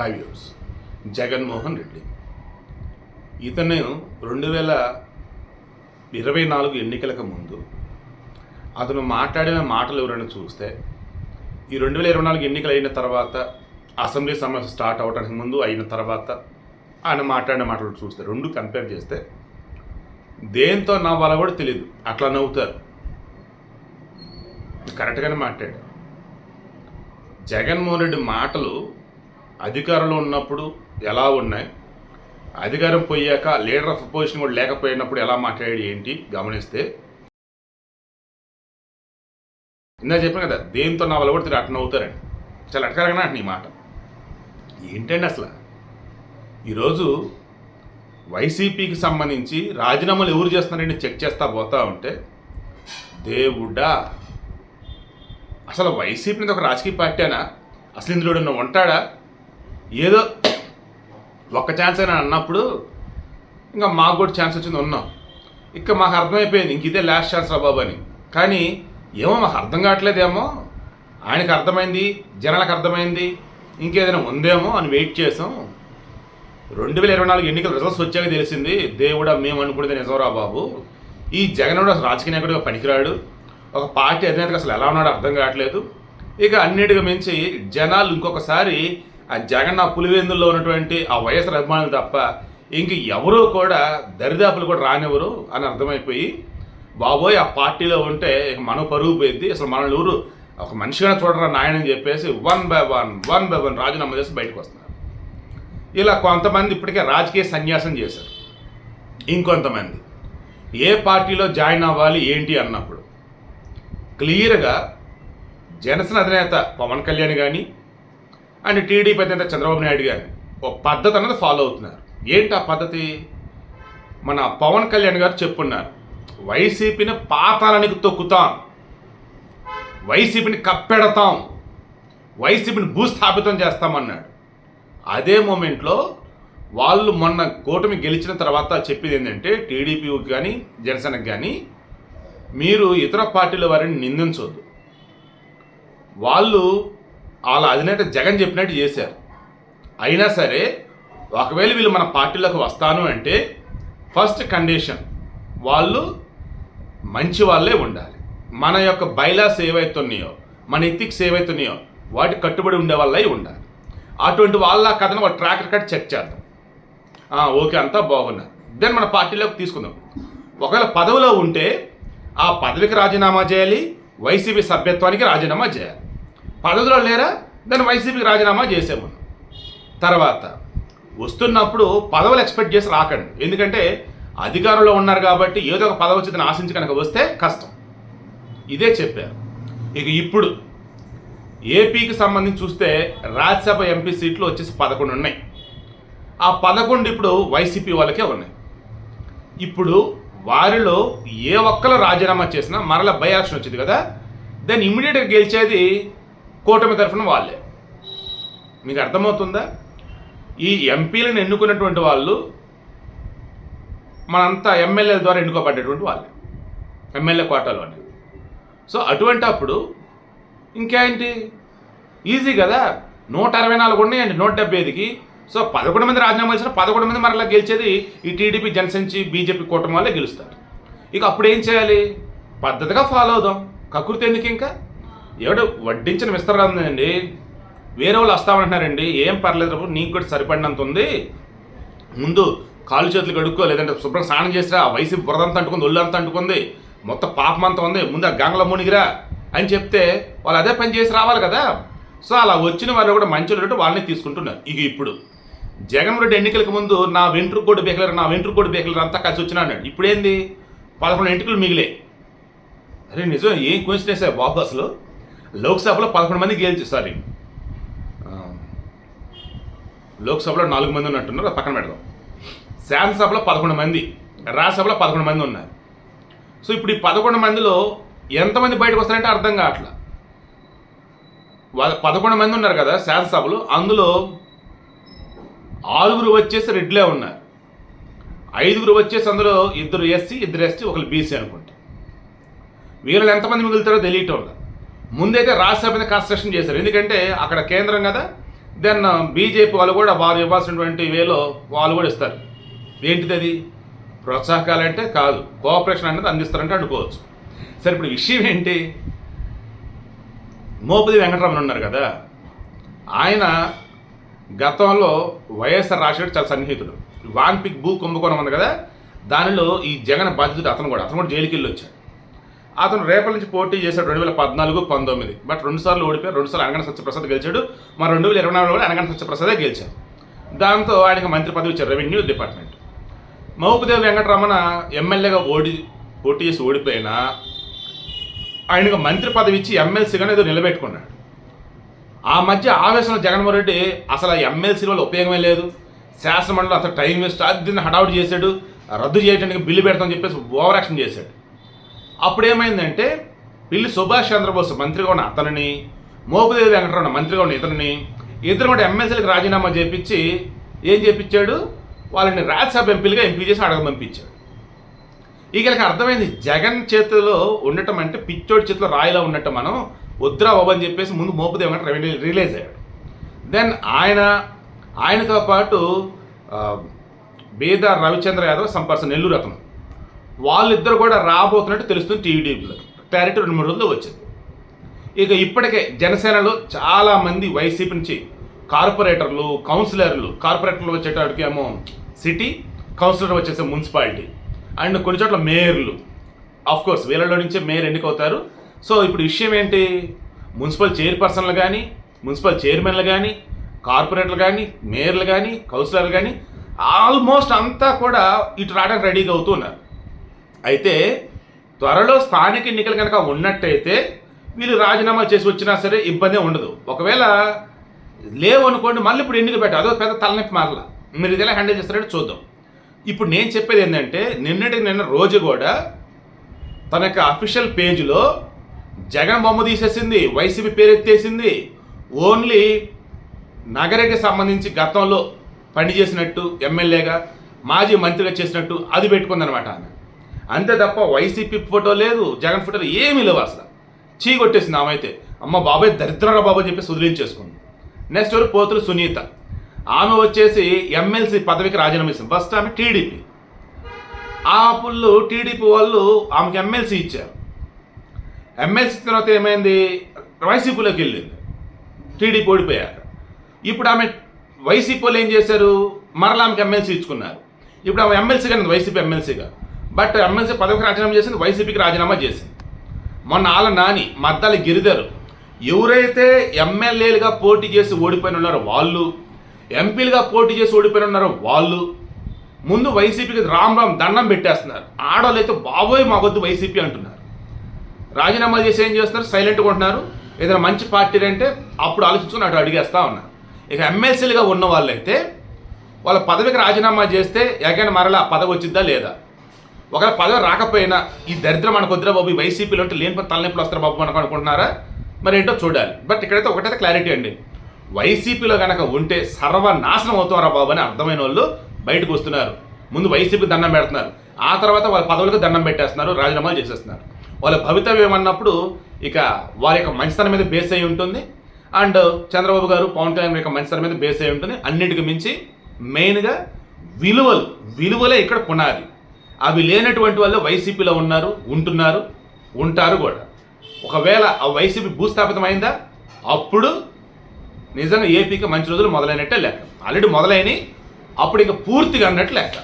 Five years. Jaganmohan Reddy. ఇతను రెండు వేల ఇరవై నాలుగు ఎన్నికలకు ముందు అతను మాట్లాడిన మాటలు ఎవరైనా చూస్తే ఈ రెండు వేల ఇరవై నాలుగు ఎన్నికలు అయిన తర్వాత అసెంబ్లీ సమస్య స్టార్ట్ అవడానికి ముందు అయిన తర్వాత ఆయన మాట్లాడిన మాటలు చూస్తే రెండు కంపేర్ చేస్తే దేంతో నవ్వాలో కూడా తెలియదు అట్లా నవ్వుతారు. కరెక్ట్గానే మాట్లాడు జగన్మోహన్ రెడ్డి మాటలు అధికారంలో ఉన్నప్పుడు ఎలా ఉన్నాయి? అధికారం పోయాక లీడర్ ఆఫ్ అపోజిషన్ కూడా లేకపోయినప్పుడు ఎలా మాట్లాడాడు ఏంటి? గమనిస్తే ఇందా చెప్పాను కదా దేంతో నా వాళ్ళు కూడా అట్న అవుతారండి నవ్వుతారండి చాలా అటకరంగా నీ మాట. ఏంటండి అసలు? ఈరోజు వైసీపీకి సంబంధించి రాజీనామాలు ఎవరు చేస్తున్నారండి చెక్ చేస్తా పోతా ఉంటే దేవుడా! అసలు వైసీపీ అనేది ఒక రాజకీయ పార్టీనా అసలు ఇందులో ఉంటాడా? ఏదో ఒక్క ఛాన్స్ అయినా అన్నప్పుడు ఇంకా మాకు కూడా ఛాన్స్ వచ్చింది ఉన్నాం. ఇక మాకు అర్థమైపోయింది ఇంక ఇదే లాస్ట్ ఛాన్స్ రా బాబు అని. కానీ ఏమో మాకు అర్థం కావట్లేదేమో ఆయనకు అర్థమైంది జనాలకు అర్థమైంది ఇంకేదైనా ఉందేమో అని వెయిట్ చేసాం. రెండు వేల ఇరవై నాలుగు ఎన్నికల రిజల్ట్స్ వచ్చాక తెలిసింది దేవుడా మేము అనుకునేది నిజంరా బాబు. ఈ జగన్ అసలు రాజకీయ నాయకుడిగా పనికిరాడు. ఒక పార్టీ అధినేతగా అసలు ఎలా ఉన్నాడో అర్థం కావట్లేదు. ఇక అన్నిటికీ మించి జనాలు ఇంకొకసారి ఆ జగన్ ఆ పులివెందుల్లో ఉన్నటువంటి ఆ వైఎస్ఆర్ అభిమానులు తప్ప ఇంక ఎవరూ కూడా దరిదాపులు కూడా రానివ్వరు అని అర్థమైపోయి బాబోయ్ ఆ పార్టీలో ఉంటే మనం పరుగు పోయింది అసలు మనల్ని ఊరు ఒక మనిషిగా చూడరా నాయన అని చెప్పేసి one by one one by one రాజీనామా చేసి బయటకు వస్తున్నారు. ఇలా కొంతమంది ఇప్పటికే రాజకీయ సన్యాసం చేశారు. ఇంకొంతమంది ఏ పార్టీలో జాయిన్ అవ్వాలి ఏంటి? అన్నప్పుడు క్లియర్గా జనసేన అధినేత పవన్ కళ్యాణ్ కానీ అండ్ టీడీపీ అధినేత చంద్రబాబు నాయుడు కానీ ఒక పద్ధతి అన్నది ఫాలో అవుతున్నారు. ఏంటి ఆ పద్ధతి? మన పవన్ కళ్యాణ్ గారు చెప్పున్నారు. వైసీపీని పాతాలనికి తొక్కుతాం. వైసీపీని కప్పెడతాం. వైసీపీని భూస్థాపితం చేస్తామన్నాడు. అదే మూమెంట్లో వాళ్ళు మొన్న కూటమి గెలిచిన తర్వాత చెప్పేది ఏంటంటే టీడీపీకి కానీ జనసేనకి కానీ మీరు ఇతర పార్టీల వారిని నిందించవద్దు వాళ్ళు వాళ్ళ అధినేత జగన్ చెప్పినట్టు చేశారు. అయినా సరే ఒకవేళ వీళ్ళు మన పార్టీలోకి వస్తాను అంటే ఫస్ట్ కండిషన్ వాళ్ళు మంచి వాళ్ళే ఉండాలి. మన యొక్క బైలాస్ ఏవైతున్నాయో మన ఎథిక్స్ ఏవైతున్నాయో వాటి కట్టుబడి ఉండే వాళ్ళై ఉండాలి. అటువంటి వాళ్ళ కథను వాళ్ళ ట్రాక్ రికార్డ్ చెక్ చేద్దాం. ఓకే అంతా బాగున్నారు దెన్ మన పార్టీలోకి తీసుకుందాం. ఒకవేళ పదవిలో ఉంటే ఆ పదవికి రాజీనామా చేయాలి వైసీపీ సభ్యత్వానికి రాజీనామా చేయాలి. పదవిలో లేరా? దాన్ని వైసీపీకి రాజీనామా చేసేమను తర్వాత వస్తున్నప్పుడు పదవులు ఎక్స్పెక్ట్ చేసి రాకండి. ఎందుకంటే అధికారంలో ఉన్నారు కాబట్టి ఏదో ఒక పదవి వచ్చిందని ఆశించి కనుక వస్తే కష్టం. ఇదే చెప్పారు. ఇక ఇప్పుడు ఏపీకి సంబంధించి చూస్తే రాజ్యసభ ఎంపీ సీట్లు వచ్చేసి పదకొండు ఉన్నాయి. ఆ పదకొండు ఇప్పుడు వైసీపీ వాళ్ళకే ఉన్నాయి. ఇప్పుడు వారిలో ఏ ఒక్కరు రాజీనామా చేసినా మరలా బై ఎలక్షన్ వచ్చింది కదా? దాన్ని ఇమ్మీడియట్గా గెలిచేది కూటమి తరఫున వాళ్ళే. మీకు అర్థమవుతుందా? ఈ ఎంపీలను ఎన్నుకున్నటువంటి వాళ్ళు మనంతా ఎమ్మెల్యేల ద్వారా ఎన్నుకోబడ్డటువంటి వాళ్ళే. ఎమ్మెల్యే కోటాలో అని సో అటువంటి అప్పుడు ఇంకేంటి? ఈజీ కదా. నూట అరవై నాలుగు ఉన్నాయండి నూట డెబ్బై ఐదుకి. సో పదకొండు మంది రాజీనామా చేసిన పదకొండు మంది మరలా గెలిచేది ఈ టీడీపీ జనసంచి బీజేపీ కూటమి వాళ్ళే గెలుస్తారు. ఇక అప్పుడు ఏం చేయాలి? పద్ధతిగా ఫాలో అవుదాం. కకృతి ఎందుకు ఇంకా? ఎవడు వడ్డించిన విస్తరణ వేరే వాళ్ళు వస్తామంటున్నారండి. ఏం పర్లేదు నీకు కూడా సరిపడినంత ఉంది. ముందు కాలు చేతులు కడుక్కో లేదంటే శుభ్రం స్నానం చేసిరా ఆ వయసు బురదంతా అంటుకుంది అంతా అంటుకుంది మొత్తం పాపం అంతా ఉంది ముందు ఆ గంగల మునిగిరా అని చెప్తే వాళ్ళు అదే పని చేసి రావాలి కదా. సో అలా వచ్చిన వాళ్ళు కూడా మంచి ఉన్నట్టు వాళ్ళని తీసుకుంటున్నారు. ఇక ఇప్పుడు జగన్ రెడ్డి ఎన్నికలకు ముందు నా వెంట్రుకు కోడి బేకలరు నా వెంట్రుకు కోడి బేకలరు అంతా కలిసి వచ్చినా అన్నాడు. ఇప్పుడేంది? పదకొండు ఎంటుకలు మిగిలే. అరే నిజం ఏం కోన్సిడెన్స్ బాబు అసలు? లోక్సభలో పదకొండు మంది గెలిచి సారీ లోక్సభలో నాలుగు మంది ఉన్నట్టున్నారు పక్కన పెడదాం. శాసనసభలో పదకొండు మంది రాజ్యసభలో పదకొండు మంది ఉన్నారు. సో ఇప్పుడు ఈ పదకొండు మందిలో ఎంతమంది బయటకు వస్తారంటే అర్థం కావట్లా. వాళ్ళ పదకొండు మంది ఉన్నారు కదా శాసనసభలు అందులో ఆరుగురు వచ్చేసి రెడ్లే ఉన్నారు. ఐదుగురు వచ్చేసి అందులో ఇద్దరు ఎస్సీ ఇద్దరు ఎస్టీ ఒకరు బీసీ అనుకుంటా. వీళ్ళు ఎంతమంది మిగులుతారో తెలియటం లేదు. ముందైతే రాజ్యసభ మీద కన్స్ట్రక్షన్ చేశారు. ఎందుకంటే అక్కడ కేంద్రం కదా దెన్ uh, బీజేపీ వాళ్ళు కూడా వారు ఇవ్వాల్సినటువంటి వేలో వాళ్ళు కూడా ఇస్తారు. ఏంటిది అది? ప్రోత్సాహకాలంటే కాదు కోఆపరేషన్ అనేది అందిస్తారంటే అనుకోవచ్చు. సరే ఇప్పుడు విషయం ఏంటి? మోపది వెంకటరమణ ఉన్నారు కదా ఆయన గతంలో వైఎస్ఆర్ రాజశేఖర్ చాలా సన్నిహితుడు. వాన్పిక్ భూ కుంభకోణం ఉంది కదా దానిలో ఈ జగన్ బాధ్యత అతను కూడా అతను కూడా జైలుకి వెళ్ళి వచ్చాడు. అతను రేపటి నుంచి పోటీ చేశాడు రెండు వేల పద్నాలుగు పంతొమ్మిది. బట్ రెండుసార్లు ఓడిపోయి రెండుసార్లు అనగన సత్యప్రసాద్ గెలిచాడు. మరి రెండు వేల ఇరవై నాలుగులో కూడా అనగణ సత్యప్రసాదే గెలిచాడు. దాంతో ఆయనకు మంత్రి పదవి ఇచ్చారు రెవెన్యూ డిపార్ట్మెంట్. మహబూబ్దేవ్ వెంకటరమణ ఎమ్మెల్యేగా ఓడి పోటీ చేసి ఓడిపోయినా ఆయనకు మంత్రి పదవి ఇచ్చి ఎమ్మెల్సీగానే ఏదో నిలబెట్టుకున్నాడు. ఆ మధ్య ఆవేశంలో జగన్మోహన్ రెడ్డి అసలు ఆ ఎమ్మెల్సీ వల్ల ఉపయోగమే లేదు. శాసనమండలి అసలు టైం వేస్ట్ దీన్ని హడావుడి చేశాడు. రద్దు చేయడానికి బిల్లు పెడతామని చెప్పేసి ఓవర్ యాక్షన్ చేశాడు. అప్పుడు ఏమైందంటే పిల్లి సుభాష్ చంద్రబోస్ మంత్రిగా ఉన్న అతనిని మోపుదేవి వెంకటరమణ మంత్రిగా ఉన్న ఇతనిని ఇద్దరు కూడా ఎమ్మెల్సీలకు రాజీనామా చేపించి ఏం చేపించాడు? వాళ్ళని రాజ్యసభ ఎంపీలుగా ఎంపీ చేసి అడగ పంపించాడు. ఇక అర్థమైంది జగన్ చేతిలో ఉండటం అంటే పిచ్చోడి చేతిలో రాయిలో ఉన్నట్టు మనం వద్దురా బాబు అని చెప్పేసి ముందు మోపుదేవి వెంకట రిలీజ్ అయ్యాడు. దెన్ ఆయన ఆయనతో పాటు బీదార్ రవిచంద్ర యాదవ్ సంపర్సన్ నెల్లూరు అతను. వాళ్ళిద్దరు కూడా రాబోతున్నట్టు తెలుస్తుంది టీడీపీలో క్లారిటీ రెండు మూడు రోజుల్లో వచ్చింది. ఇక ఇప్పటికే జనసేనలో చాలామంది వైసీపీ నుంచి కార్పొరేటర్లు కౌన్సిలర్లు కార్పొరేటర్లు వచ్చేటప్పటికి ఏమో సిటీ కౌన్సిలర్ వచ్చేసే మున్సిపాలిటీ అండ్ కొన్ని చోట్ల మేయర్లు. ఆఫ్ కోర్స్ వీళ్ళలో నుంచే మేయర్ ఎన్నికవుతారు. సో ఇప్పుడు విషయం ఏంటి? మున్సిపల్ చైర్పర్సన్లు కానీ మున్సిపల్ చైర్మన్లు కానీ కార్పొరేటర్లు కానీ మేయర్లు కానీ కౌన్సిలర్లు కానీ ఆల్మోస్ట్ అంతా కూడా ఇటు రావడానికి రెడీగా అవుతూ ఉన్నారు. అయితే త్వరలో స్థానిక ఎన్నికలు కనుక ఉన్నట్టయితే వీళ్ళు రాజీనామా చేసి వచ్చినా సరే ఇబ్బంది ఉండదు. ఒకవేళ లేవు అనుకోండి మళ్ళీ ఇప్పుడు ఎన్నిక పెట్టాలి. అదో పెద్ద తలనొప్పి మరలా. మీరు ఇది ఎలా హ్యాండిల్ చేస్తారంటే చూద్దాం. ఇప్పుడు నేను చెప్పేది ఏంటంటే నిన్నటికి నిన్న రోజు కూడా తన యొక్క అఫీషియల్ పేజ్లో జగన్ బొమ్మ తీసేసింది వైసీపీ పేరు ఎత్తేసింది ఓన్లీ నగరికి సంబంధించి గతంలో పనిచేసినట్టు ఎమ్మెల్యేగా మాజీ మంత్రిగా చేసినట్టు అది పెట్టుకుందనమాట ఆమె. అంతే తప్ప వైసీపీ ఫోటో లేదు జగన్ ఫోటోలు ఏమీ లేవు అసలు. చీ కొట్టేసింది ఆమె అయితే. అమ్మ బాబాయ్ దరిద్రరా బాబు అని చెప్పి వదిలించేసుకుంది నెక్స్ట్ ఎవరు? పోతులు సునీత. ఆమె వచ్చేసి ఎమ్మెల్సీ పదవికి రాజీనామా ఇస్తుంది ఫస్ట్ ఆమె టీడీపీ. ఆ పుల్లు టీడీపీ వాళ్ళు ఆమెకి ఎమ్మెల్సీ ఇచ్చారు. ఎమ్మెల్సీ తర్వాత ఏమైంది? వైసీపీలోకి వెళ్ళింది. టీడీపీ ఓడిపోయాక. ఇప్పుడు ఆమె వైసీపీ వాళ్ళు ఏం చేశారు? మరలా ఆమెకి ఎమ్మెల్సీ ఇచ్చుకున్నారు. ఇప్పుడు ఆమె ఎమ్మెల్సీగా వైసీపీ ఎమ్మెల్సీగా. బట్ ఎమ్మెల్సీ పదవికి రాజీనామా చేసింది వైసీపీకి రాజీనామా చేసింది. మొన్న ఆల నాని మద్దాల గిరిధర్ ఎవరైతే ఎమ్మెల్యేలుగా పోటీ చేసి ఓడిపోయిన ఉన్నారో వాళ్ళు ఎంపీలుగా పోటీ చేసి ఓడిపోయిన ఉన్నారో వాళ్ళు ముందు వైసీపీకి రామ్ రామ్ దండం పెట్టేస్తున్నారు. ఆడవాళ్ళు అయితే బాబోయ్ మా వద్దు వైసీపీ అంటున్నారు. రాజీనామా చేసి ఏం చేస్తున్నారు? సైలెంట్గా ఉంటున్నారు. ఏదైనా మంచి పార్టీ అంటే అప్పుడు ఆలోచించుకుని అటు అడిగేస్తా ఉన్నారు. ఇక ఎమ్మెల్సీలుగా ఉన్న వాళ్ళైతే వాళ్ళ పదవికి రాజీనామా చేస్తే ఎగైనా మరలా పదవి వచ్చిద్దా లేదా? ఒకవేళ పదవి రాకపోయినా ఈ దరిద్రం మనకు వద్దురా బాబు ఈ వైసీపీలో ఉంటే లేని తలనొప్పులు వస్తారు బాబు మనకు అనుకుంటున్నారా? మరి ఏంటో చూడాలి. బట్ ఇక్కడైతే ఒకటైతే క్లారిటీ అండి. వైసీపీలో కనుక ఉంటే సర్వనాశనం అవుతారా బాబు అని అర్థమైన వాళ్ళు బయటకు వస్తున్నారు. ముందు వైసీపీ దండం పెడుతున్నారు. ఆ తర్వాత వాళ్ళ పదవులకు దండం పెట్టేస్తున్నారు రాజీనామాలు చేసేస్తున్నారు. వాళ్ళ భవితవ్యం ఏమన్నప్పుడు ఇక వారి యొక్క మంచితనం మీద బేస్ అయి ఉంటుంది. అండ్ చంద్రబాబు గారు పవన్ కళ్యాణ్ యొక్క మంచితనం మీద బేస్ అయి ఉంటుంది. అన్నిటికి మించి మెయిన్గా విలువలు విలువలే ఇక్కడ పునాది అవి లేనటువంటి వాళ్ళు వైసీపీలో ఉన్నారు ఉంటున్నారు ఉంటారు కూడా. ఒకవేళ ఆ వైసీపీ భూస్థాపితమైందా? అప్పుడు నిజంగా ఏపీకి మంచి రోజులు మొదలైనట్టే లెక్క. ఆల్రెడీ మొదలైనవి అప్పుడు ఇంకా పూర్తిగా అన్నట్టు లెక్క.